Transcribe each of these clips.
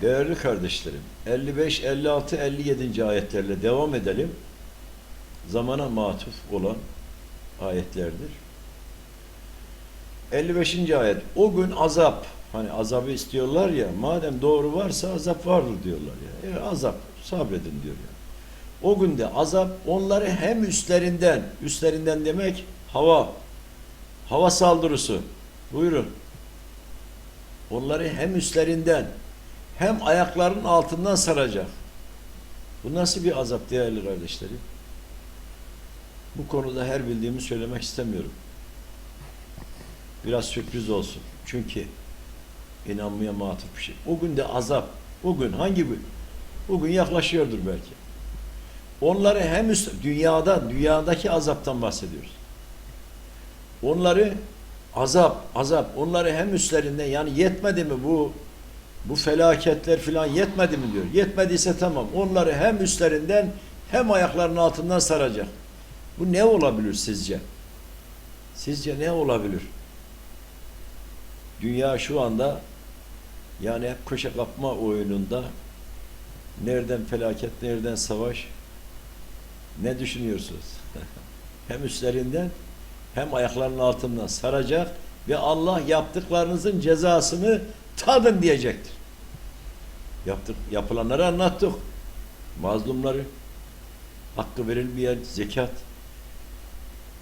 Değerli kardeşlerim, 55, 56, 57. ayetlerle devam edelim. Zamana matuf olan ayetlerdir. 55. ayet. O gün azap, hani azabı istiyorlar ya, madem doğru varsa azap vardır diyorlar ya. E, azap, sabredin diyor ya. O günde azap onları hem üstlerinden, üstlerinden demek hava, hava saldırısı. Buyurun. Onları hem üstlerinden hem ayaklarının altından saracak. Bu nasıl bir azap değerli kardeşlerim? Bu konuda her bildiğimi söylemek istemiyorum. Biraz sürpriz olsun. Çünkü inanmaya matuf bir şey. O günde azap. O gün hangi gün? Bugün yaklaşıyordur belki. Onları hem üst, dünyada, dünyadaki azaptan bahsediyoruz. Onları azap, azap, onları hem üstlerinden yani yetmedi mi bu bu felaketler filan yetmedi mi diyor. Yetmediyse tamam. Onları hem üstlerinden hem ayaklarının altından saracak. Bu ne olabilir sizce? Sizce ne olabilir? Dünya şu anda yani hep köşe kapma oyununda nereden felaket, nereden savaş ne düşünüyorsunuz? hem üstlerinden hem ayaklarının altından saracak ve Allah yaptıklarınızın cezasını tadın diyecektir. Yaptık, yapılanları anlattık. Mazlumları, hakkı verilmeyen zekat,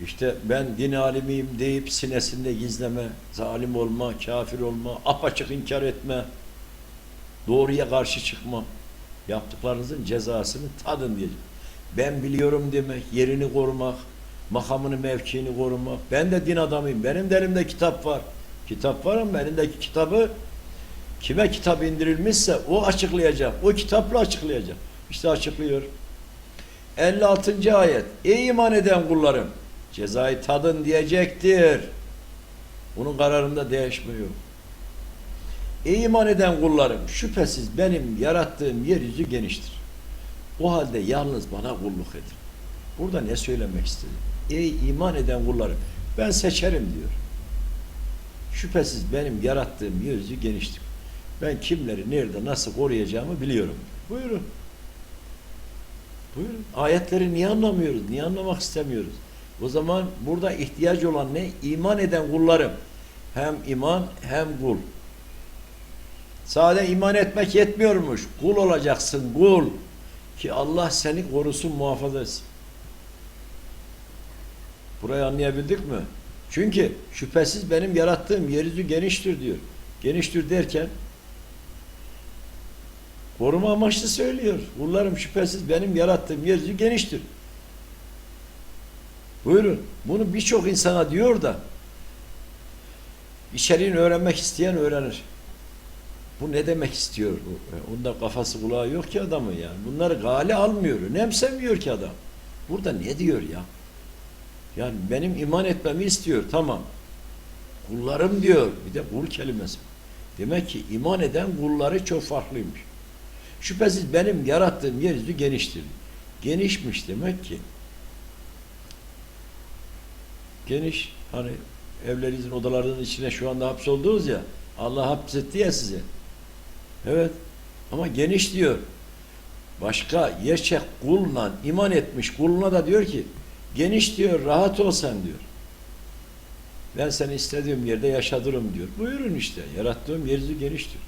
işte ben din alimiyim deyip sinesinde gizleme, zalim olma, kafir olma, apaçık inkar etme, doğruya karşı çıkma, yaptıklarınızın cezasını tadın diyecek. Ben biliyorum demek, yerini korumak, makamını, mevkiini korumak. Ben de din adamıyım, benim de elimde kitap var. Kitap var ama elindeki kitabı kime kitap indirilmişse o açıklayacak, o kitapla açıklayacak. İşte açıklıyor. 56. ayet. Ey iman eden kullarım, cezayı tadın diyecektir. Bunun kararında değişme yok. Ey iman eden kullarım, şüphesiz benim yarattığım yeryüzü geniştir. O halde yalnız bana kulluk edin. Burada ne söylemek istedim? Ey iman eden kullarım, ben seçerim diyor. Şüphesiz benim yarattığım yeryüzü geniştir. Ben kimleri nerede nasıl koruyacağımı biliyorum. Buyurun. Buyurun. Ayetleri niye anlamıyoruz? Niye anlamak istemiyoruz? O zaman burada ihtiyaç olan ne? İman eden kullarım. Hem iman hem kul. Sade iman etmek yetmiyormuş. Kul olacaksın, kul. Ki Allah seni korusun, muhafaza etsin. Burayı anlayabildik mi? Çünkü şüphesiz benim yarattığım yeryüzü geniştir diyor. Geniştir derken koruma amaçlı söylüyor. Kullarım şüphesiz benim yarattığım yeryüzü geniştir. Buyurun. Bunu birçok insana diyor da içeriğini öğrenmek isteyen öğrenir. Bu ne demek istiyor? Onda kafası kulağı yok ki adamın yani. Bunları gale almıyor. Önemsemiyor ki adam. Burada ne diyor ya? Yani benim iman etmemi istiyor. Tamam. Kullarım diyor. Bir de kul kelimesi. Demek ki iman eden kulları çok farklıymış. Şüphesiz benim yarattığım yeryüzü geniştir. Genişmiş demek ki. Geniş hani evlerinizin odalarının içine şu anda hapsoldunuz ya Allah hapsetti ya sizi. Evet. Ama geniş diyor. Başka gerçek kulla iman etmiş kuluna da diyor ki geniş diyor rahat ol sen diyor. Ben seni istediğim yerde yaşadırım diyor. Buyurun işte yarattığım yeryüzü geniştir.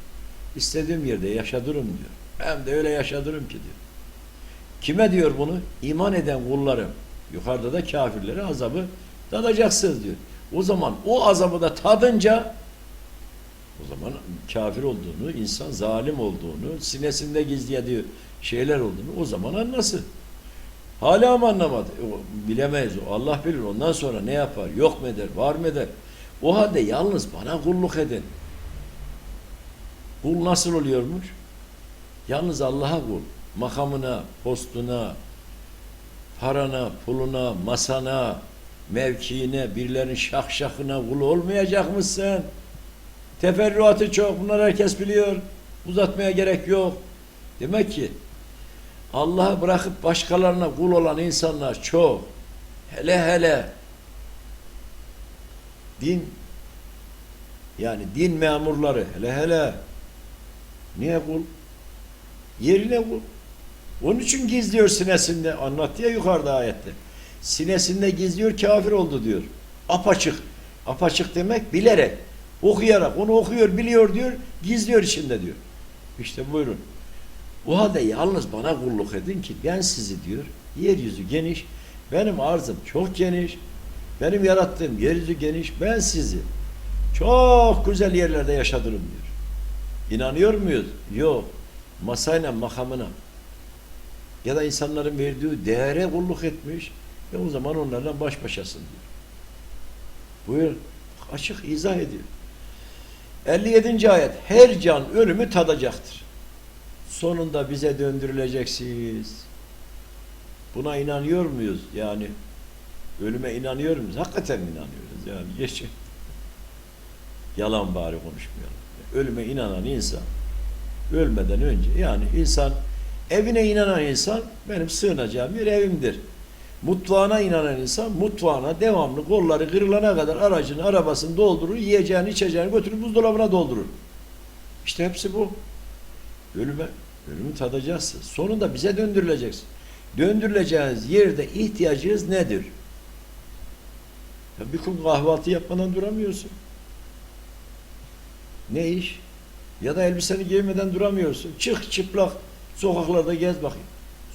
İstediğim yerde yaşadırım diyor. Hem de öyle yaşadırım ki diyor. Kime diyor bunu? İman eden kullarım. Yukarıda da kafirlere azabı tadacaksınız diyor. O zaman o azabı da tadınca o zaman kafir olduğunu, insan zalim olduğunu, sinesinde gizlediği şeyler olduğunu o zaman anlasın. Hala mı anlamadı? O, bilemeyiz. O Allah bilir. Ondan sonra ne yapar? Yok mu eder? Var mı eder? O halde yalnız bana kulluk edin. Kul nasıl oluyormuş? Yalnız Allah'a kul. Makamına, postuna, parana, puluna, masana, mevkiine, birilerinin şahşakına kul olmayacak mısın? Teferruatı çok. Bunlar herkes biliyor. Uzatmaya gerek yok. Demek ki Allah'ı bırakıp başkalarına kul olan insanlar çok. Hele hele din yani din memurları hele hele niye kul? Yerine bu. Onun için gizliyor sinesinde. Anlattı ya yukarıda ayette. Sinesinde gizliyor kafir oldu diyor. Apaçık. Apaçık demek bilerek. Okuyarak. Onu okuyor biliyor diyor. Gizliyor içinde diyor. İşte buyurun. O halde yalnız bana kulluk edin ki ben sizi diyor. Yeryüzü geniş. Benim arzım çok geniş. Benim yarattığım yeryüzü geniş. Ben sizi çok güzel yerlerde yaşatırım diyor. İnanıyor muyuz? Yok. Masayla makamına ya da insanların verdiği değere kulluk etmiş ve o zaman onlarla baş başasın diyor. Buyur. Açık izah ediyor. 57. ayet. Her can ölümü tadacaktır. Sonunda bize döndürüleceksiniz. Buna inanıyor muyuz? Yani ölüme inanıyor muyuz? Hakikaten inanıyoruz. Yani geç. Yalan bari konuşmayalım. Ölüme inanan insan ölmeden önce yani insan evine inanan insan benim sığınacağım yer evimdir. Mutfağına inanan insan mutfağına devamlı kolları kırılana kadar aracını, arabasını doldurur, yiyeceğini, içeceğini götürüp buzdolabına doldurur. İşte hepsi bu. Ölüme, ölümü tadacaksın. Sonunda bize döndürüleceksin. Döndürüleceğiniz yerde ihtiyacınız nedir? Ya bir gün kahvaltı yapmadan duramıyorsun. Ne iş? Ya da elbiseni giymeden duramıyorsun. Çık çıplak sokaklarda gez bakayım.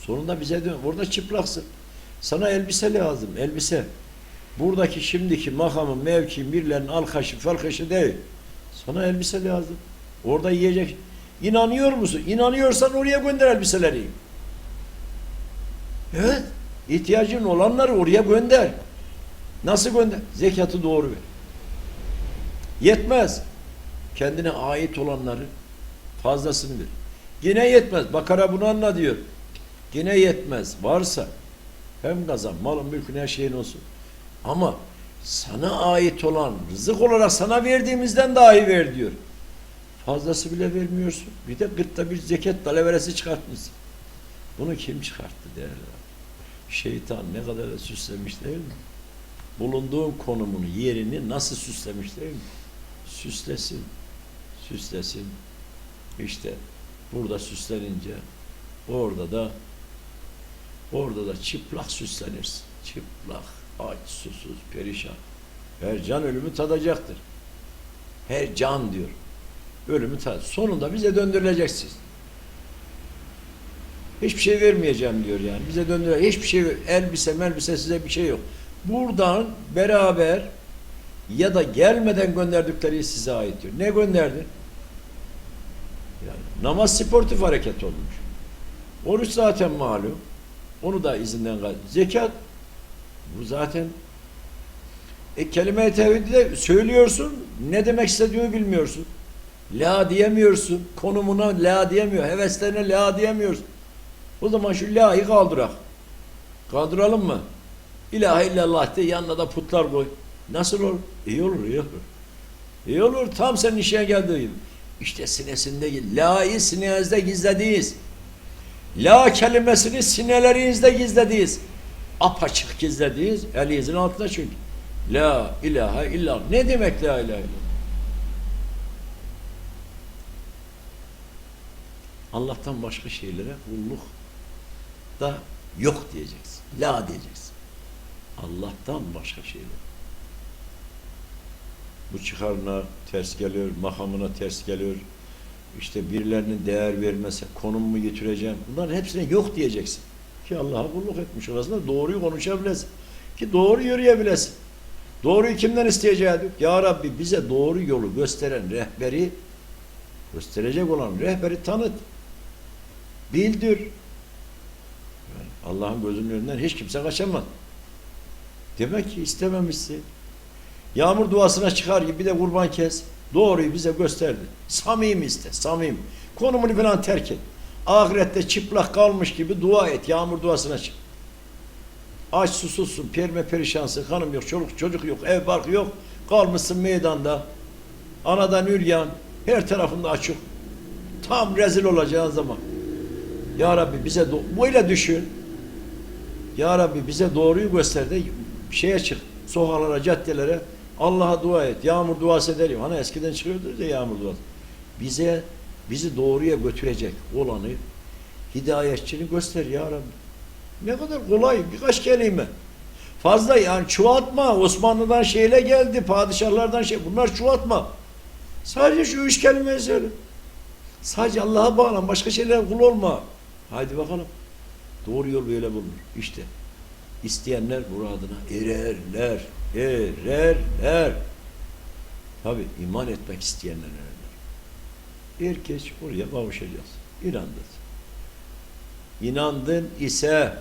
Sonunda bize dön. Orada çıplaksın. Sana elbise lazım. Elbise. Buradaki şimdiki makamın, mevkin, birilerinin alkaşı, falkaşı değil. Sana elbise lazım. Orada yiyecek. İnanıyor musun? İnanıyorsan oraya gönder elbiseleri. Evet. İhtiyacın olanları oraya gönder. Nasıl gönder? Zekatı doğru ver. Yetmez. Kendine ait olanları fazlasını ver. Yine yetmez. Bakara bunu anla diyor. Yine yetmez. Varsa hem kazan, malın, mülkün, her şeyin olsun. Ama sana ait olan rızık olarak sana verdiğimizden dahi ver diyor. Fazlası bile vermiyorsun. Bir de gırtta bir zekat dalaveresi çıkartmışsın. Bunu kim çıkarttı değerli? Şeytan ne kadar da süslemiş değil mi? Bulunduğun konumunu, yerini nasıl süslemiş değil mi? Süslesin. Süslesin. İşte burada süslenince orada da orada da çıplak süslenirsin. Çıplak, aç, susuz, perişan. Her can ölümü tadacaktır. Her can diyor. Ölümü tad. Sonunda bize döndürüleceksiniz. Hiçbir şey vermeyeceğim diyor yani. Bize döndüre hiçbir şey elbise melbise size bir şey yok. Buradan beraber ya da gelmeden gönderdikleri size ait diyor. Ne gönderdi? Yani namaz sportif hareket olmuş. Oruç zaten malum. Onu da izinden kal. Zekat bu zaten e, kelime-i tevhidi de söylüyorsun. Ne demek istediğini bilmiyorsun. La diyemiyorsun. Konumuna la diyemiyor. Heveslerine la diyemiyorsun. O zaman şu la'yı kaldırak. Kaldıralım mı? İlahe illallah de yanına da putlar koy. Nasıl olur? İyi olur, iyi olur. İyi olur. Tam senin işe geldiği gibi. İşte sinesinde la'yı sinenizde gizlediyiz. La kelimesini sinelerinizde gizlediyiz. Apaçık gizlediyiz. Elinizin altında çünkü. La ilahe illallah. Ne demek la ilahe illallah? Allah'tan başka şeylere kulluk da yok diyeceksin. La diyeceksin. Allah'tan başka şeyler. Bu çıkarına ters geliyor, makamına ters geliyor. İşte birilerinin değer vermesi, konumumu getireceğim. Bunların hepsine yok diyeceksin. Ki Allah'a kulluk etmiş olasın doğruyu konuşabilesin. Ki doğru yürüyebilesin. Doğruyu kimden isteyeceğiz? Ya Rabbi bize doğru yolu gösteren rehberi gösterecek olan rehberi tanıt. Bildir. Yani Allah'ın gözünün önünden hiç kimse kaçamaz. Demek ki istememişsin. Yağmur duasına çıkar gibi bir de kurban kes. Doğruyu bize gösterdi. Samimi iste, samim. Konumunu falan terk et. Ahirette çıplak kalmış gibi dua et. Yağmur duasına çık. Aç susuzsun, perme perişansın, hanım yok, çoluk çocuk yok, ev barkı yok. Kalmışsın meydanda. Anadan üryan, her tarafında açık. Tam rezil olacağın zaman. Ya Rabbi bize böyle düşün. Ya Rabbi bize doğruyu göster de şeye çık. Sokaklara, caddelere Allah'a dua et. Yağmur duası edelim. Hani eskiden çıkıyordu ya yağmur duası. Bize bizi doğruya götürecek olanı hidayetçini göster ya Rabbi. Ne kadar kolay birkaç kelime. Fazla yani çuvatma. Osmanlı'dan şeyle geldi, padişahlardan şey. Bunlar çuvatma. Sadece şu üç kelimeyi söyle. Sadece Allah'a bağlan, başka şeylere kul olma. Haydi bakalım. Doğru yol böyle bulunur. İşte isteyenler muradına ererler, ererler. Tabi iman etmek isteyenler ererler. Herkes oraya kavuşacağız. İnandın. İnandın ise